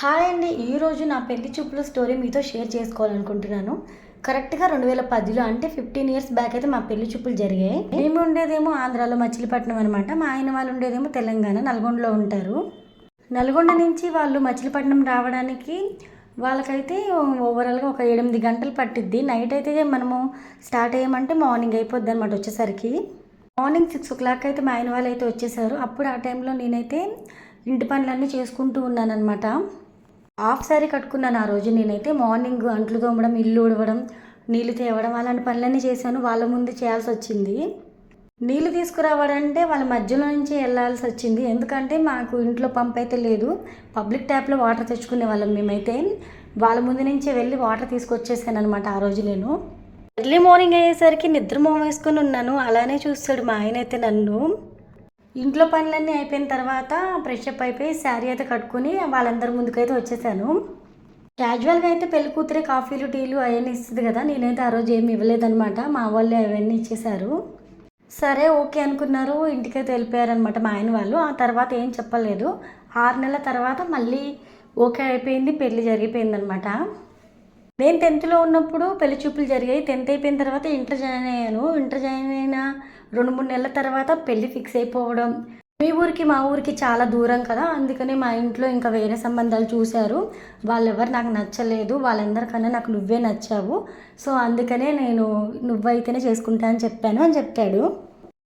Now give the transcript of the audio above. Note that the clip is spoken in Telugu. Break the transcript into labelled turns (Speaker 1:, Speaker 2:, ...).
Speaker 1: హాయ్ అండి. ఈరోజు నా పెళ్ళి చూపుల స్టోరీ మీతో షేర్ చేసుకోవాలనుకుంటున్నాను. కరెక్ట్గా రెండు వేల పదిలో అంటే ఫిఫ్టీన్ ఇయర్స్ బ్యాక్ అయితే మా పెళ్ళి చూపులు జరిగాయి. మేము ఉండేదేమో ఆంధ్రాలో మచిలీపట్నం అనమాట మా ఆయన వాళ్ళు ఉండేదేమో తెలంగాణ నల్గొండలో ఉంటారు. నల్గొండ నుంచి వాళ్ళు మచిలీపట్నం రావడానికి వాళ్ళకైతే ఓవరాల్గా ఒక ఎనిమిది గంటలు పట్టిద్ది. నైట్ అయితే మనము స్టార్ట్ అయ్యామంటే మార్నింగ్ అయిపోద్ది అనమాట వచ్చేసరికి. మార్నింగ్ సిక్స్ ఓ క్లాక్ అయితే మా ఆయన వాళ్ళు అయితే వచ్చేసారు. అప్పుడు ఆ టైంలో నేనైతే ఇంటి పనులన్నీ చేసుకుంటూ ఉన్నానన్నమాట. హాఫ్ సారీ కట్టుకున్నాను ఆ రోజు నేనైతే. మార్నింగ్ అంట్లు తోమడం ఇల్లు ఉడవడం నీళ్ళు తేవడం అలాంటి పనులన్నీ చేశాను. వాళ్ళ ముందు చేయాల్సి వచ్చింది నీళ్ళు తీసుకురావాలంటే వాళ్ళ మధ్యలో నుంచి వెళ్ళాల్సి వచ్చింది ఎందుకంటే మాకు ఇంట్లో పంప్ అయితే లేదు. పబ్లిక్ ట్యాప్లో వాటర్ తెచ్చుకునే వాళ్ళం మేమైతే. వాళ్ళ ముందు నుంచే వెళ్ళి వాటర్ తీసుకొచ్చేసాను అనమాట ఆ రోజు నేను. ఎర్లీ మార్నింగ్ అయ్యేసరికి నిద్ర మొహం వేసుకుని ఉన్నాను. అలానే చూస్తాడు మా ఆయన అయితే నన్ను. ఇంట్లో పనులన్నీ అయిపోయిన తర్వాత ఫ్రెష్ అప్ అయిపోయి శారీ అయితే కట్టుకుని వాళ్ళందరి ముందుకైతే వచ్చేసాను. క్యాజువల్గా అయితే పెళ్ళి కూతురే కాఫీలు టీలు అవన్నీ ఇస్తుంది కదా నేనైతే ఆ రోజు ఏమి ఇవ్వలేదనమాట మా వాళ్ళు అవన్నీ ఇచ్చేశారు. సరే ఓకే అనుకున్నారు. ఇంటికైతే వెళ్ళిపోయారనమాట మా ఆయన వాళ్ళు. ఆ తర్వాత ఏం చెప్పలేదు. ఆరు నెలల తర్వాత మళ్ళీ ఓకే అయిపోయింది పెళ్ళి జరిగిపోయిందనమాట నేను టెన్త్లో ఉన్నప్పుడు పెళ్ళి చూపులు జరిగాయి. టెన్త్ అయిపోయిన తర్వాత ఇంటర్ జాయిన్ అయ్యాను. ఇంటర్ జాయిన్ అయిన రెండు మూడు నెలల తర్వాత పెళ్ళి ఫిక్స్ అయిపోవడం. మీ ఊరికి మా ఊరికి చాలా దూరం కదా. అందుకని మా ఇంట్లో ఇంకా వేరే సంబంధాలు చూశారు. వాళ్ళెవరు నాకు నచ్చలేదు. వాళ్ళందరికన్నా నాకు నువ్వే నచ్చావు. సో అందుకనే నేను నువ్వైతేనే చేసుకుంటా అని చెప్పాను అని చెప్పాడు.